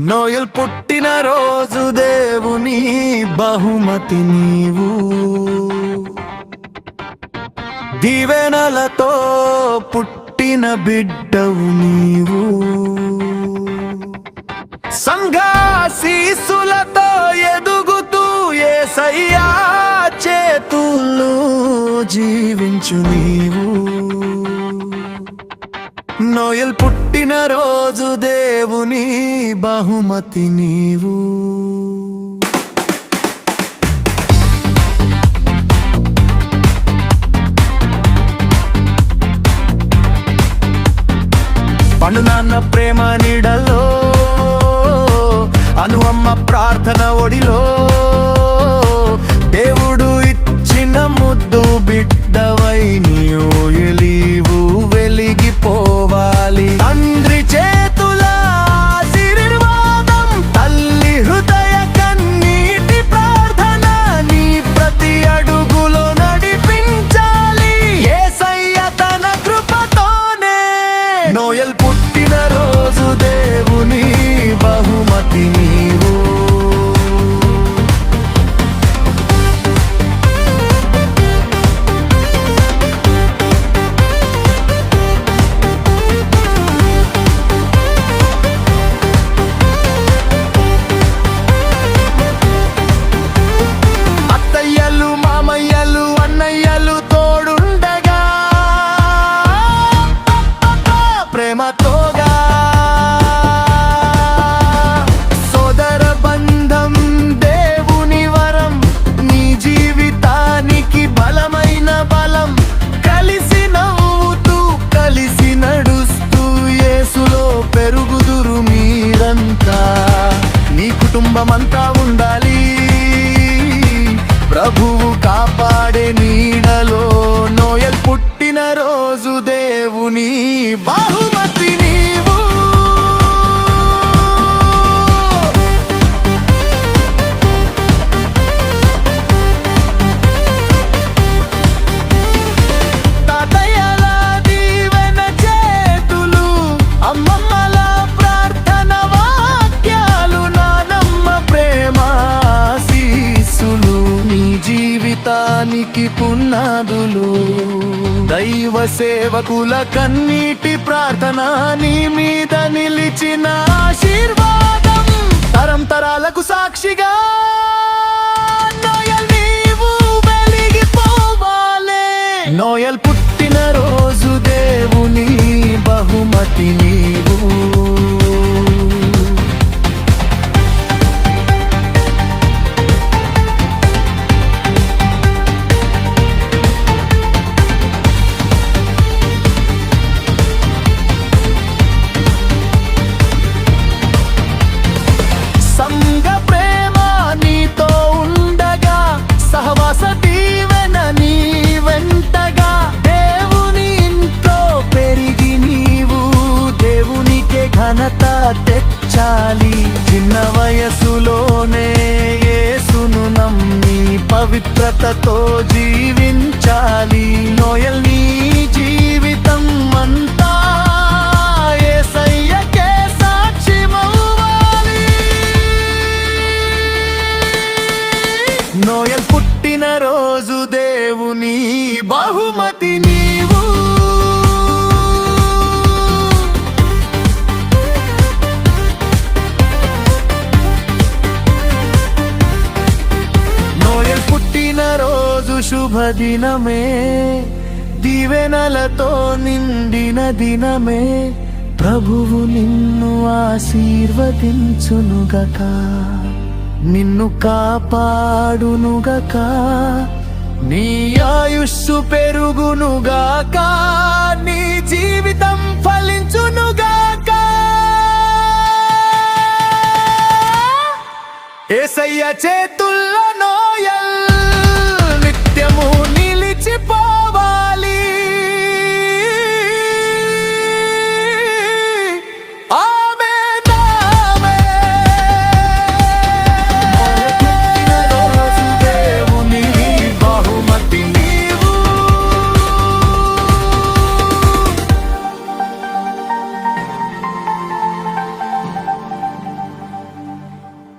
Noel పుట్టిన రోజు దేవుని బహుమతి నీవు. దీవెనలతో పుట్టిన బిడ్డవు నీవు. సంఘాశీసులతో ఎదుగుతూ ఏసయ్యా చేతులు జీవించు నీవు. నోయల్ పుట్టిన రోజు దేవుని బహుమతి నీవు. పండు నాన్న ప్రేమ నీడలో అను అమ్మ ప్రార్థన ఒడిలో. నోయల్ పుట్టిన రోజు దేవుని బహుమతి నీవు. అంతా నీ కుటుంబం అంతా ఉండాలి. ప్రభువు కాపాడే నీడలో నోయల్ పుట్టిన రోజు దేవుని బా పునాదులు. దైవ సేవకుల కన్నీటి ప్రార్థన నీ మీద నిలిచిన ఆశీర్వాదం. తరం తరాలకు సాక్షిగా చాలి చిన్న వయసులోనే యేసును నమ్మి పవిత్రతతో జీవించాలి. నోయల్ నీ జీవితం అంతా శుభదినమే దీవెనలతో నిండిన దినమే. ప్రభువు నిన్ను ఆశీర్వదించునుగక. నిన్ను కాపాడునుగక. నీ ఆయుస్సు పెరుగునుగాక. నీ జీవితం ఫలించునుగాక. ఏసయ్య చేతుల్లో నోయల్